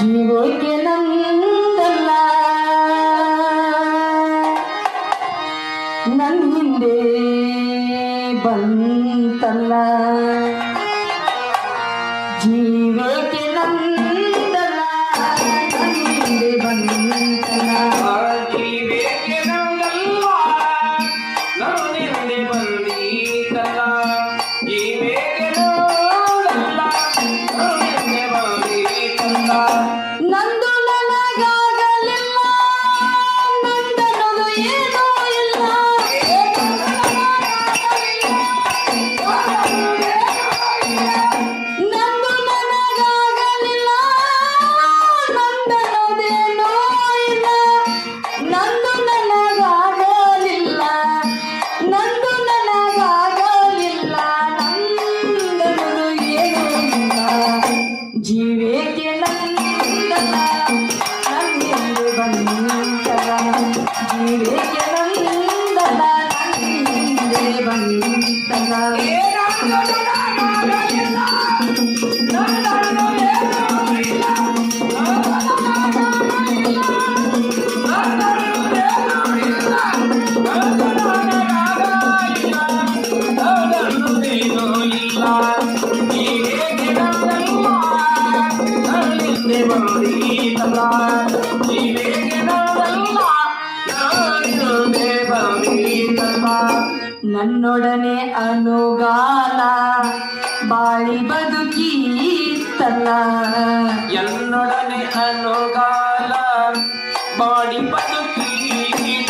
जीवो के नंग ನನ್ನೊಡನೆ ಅನುಗಾಲ ಬಾಳಿ ಬದುಕಿ ತಲ್ಲ ಎನ್ನೊಡನೆ ಅನುಗಾಲ ಬಾಳಿ ಬದುಕಿ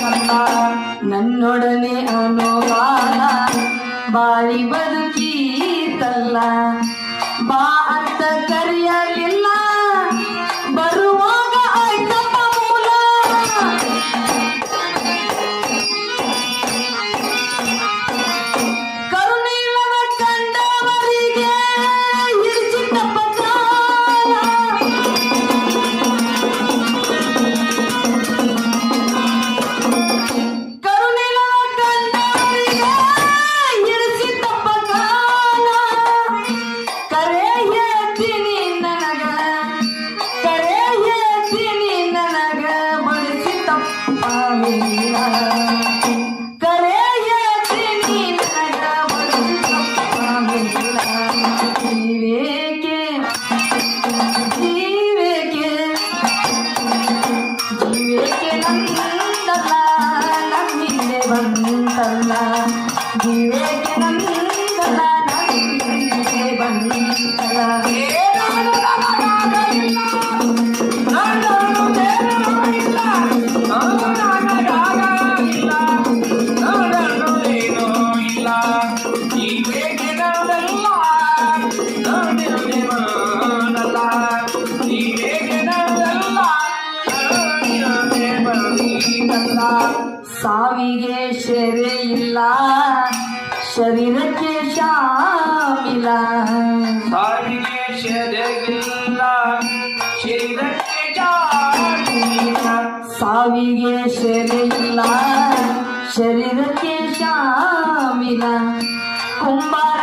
ತಲ್ಲ ನನ್ನೊಡನೆ ಅನುಗಾಲ ಬಾಳಿ ಬದುಕಿ ತಲ್ಲ ಸಾವಿಗೆ ಶೆರೆ ಇಲ್ಲ ಶರೀರಕ್ಕೆ ಶಾಮಿಲ. ಸಾವಿಗೆ ಶೆರೆ ಇಲ್ಲ ಶರೀರಕ್ಕೆ ಶಾಮಿಲ. ಸಾವಿಗೆ ಶೆರೆ ಇಲ್ಲ ಶರೀರಕ್ಕೆ ಶಾಮಿಲ. ಕುಂಬಾರ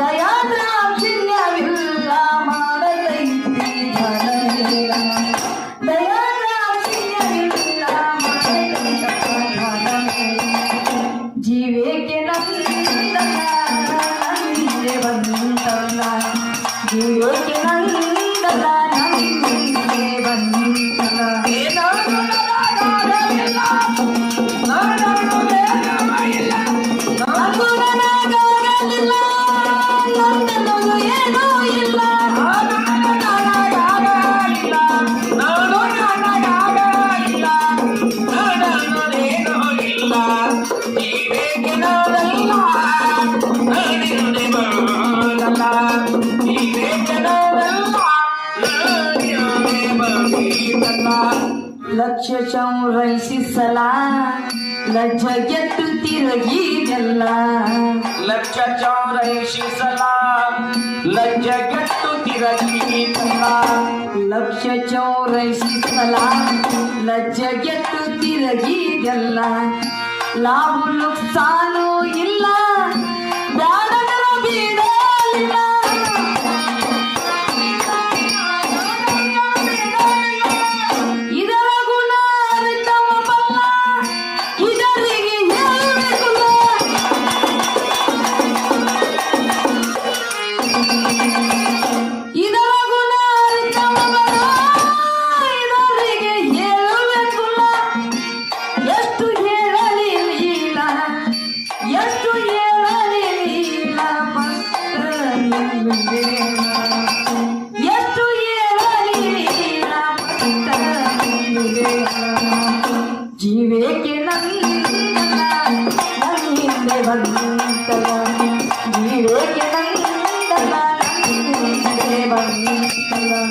있나요? ಲಕ್ಷ ಸಂರೈಸಿಸಲ ಲಜ್ಜ ಎತ್ತು ತಿರುಗಿದೆಲ್ಲ ಲಕ್ಷ ಚೌರೈಸಿಸಲ ಲಜ್ಜ ಎತ್ತು ತಿರುಗಿದೆಲ್ಲ ಲಕ್ಷ ಚೌರೈಸಿಸಲ ಲಜ್ಜ ಎತ್ತು ತಿರುಗಿದೆಲ್ಲ ಲಾಭ ನುಕ್ಸಾನು ಇಲ್ಲ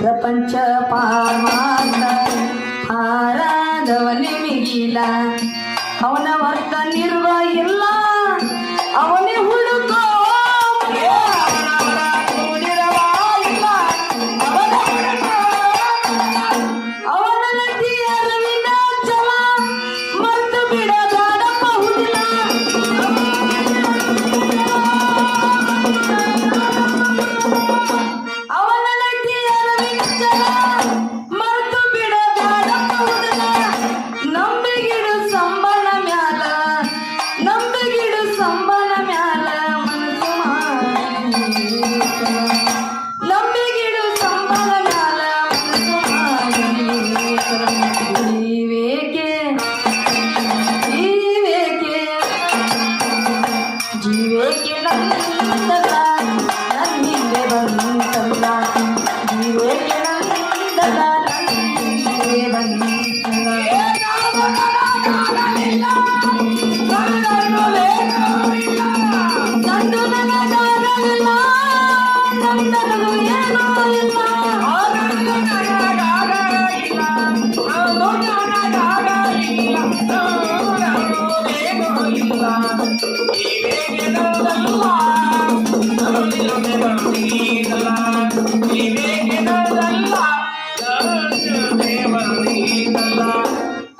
ప్రపంచ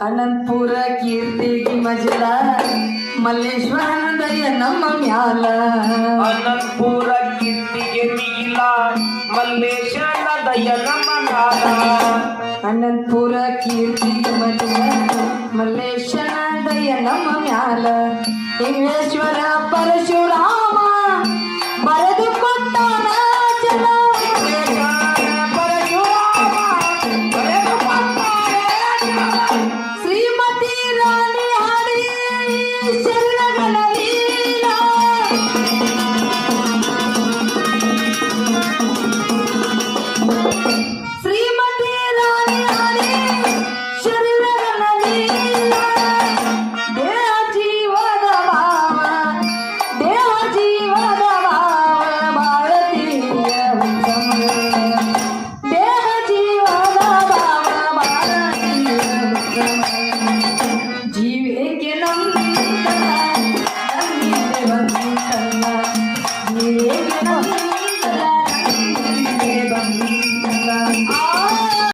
ಅನಂತಪುರ ಕೀರ್ತಿಗೆ ಮಜಲ ಮಲ್ಲೇಶ್ವರನ ನಮ್ಮ ಮ್ಯಾಲ. ಅನಂತಪುರ ಕೀರ್ತಿಗೆ ಮಿಗಿಲ ಮಲ್ಲೇಶ್ವರನ ನಮ್ಮ ಮ್ಯಾಲ. ಅನಂತಪುರ ಕೀರ್ತಿಗೆ ಮಜಲ ಮಲ್ಲೇಶ್ವರನ ನಮ್ಮ ಮ್ಯಾಲ. లింగేశ్వర పరశురా